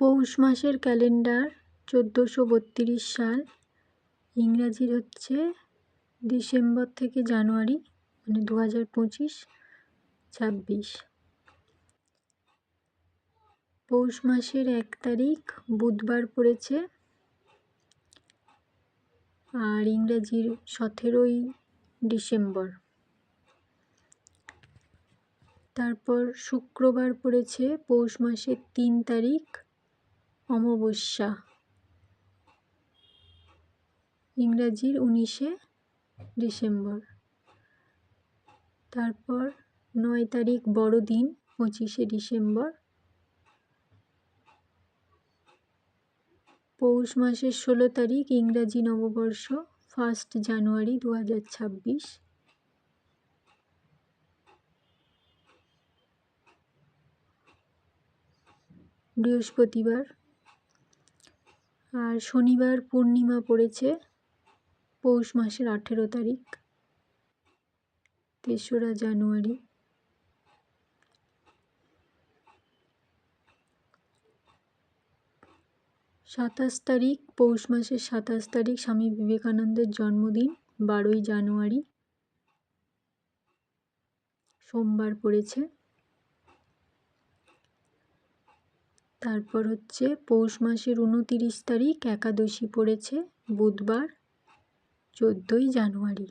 পৌষ মাসের ক্যালেন্ডার চোদ্দোশো বত্রিশ সাল। ইংরাজির হচ্ছে ডিসেম্বর থেকে জানুয়ারি মানে দু হাজার পঁচিশ ছাব্বিশ। পৌষ মাসের এক তারিখ বুধবার পড়েছে। আর ইংরাজির সতেরোই ডিসেম্বর। তারপর শুক্রবার পড়েছে পৌষ মাসের তিন তারিখ। অমাবস্যা। ইংরাজির উনিশে ডিসেম্বর। তারপর নয় তারিখ বড়দিন, পঁচিশে ডিসেম্বর। পৌষ মাসের ষোলো তারিখ, ইংরাজি নববর্ষ, ফার্স্ট জানুয়ারি দু হাজার ছাব্বিশ। বৃহস্পতিবার আর শনিবার পূর্ণিমা পড়েছে পৌষ মাসের আঠেরো তারিখ, তেসরা জানুয়ারি। সাতাশ তারিখ, পৌষ মাসের সাতাশ তারিখ, স্বামী বিবেকানন্দের জন্মদিন, বারোই জানুয়ারি। সোমবার পড়েছে। তারপর হচ্ছে পৌষ মাসের উনতিরিশ তারিখ একাদশী পড়েছে বুধবার চোদ্দোই জানুয়ারি।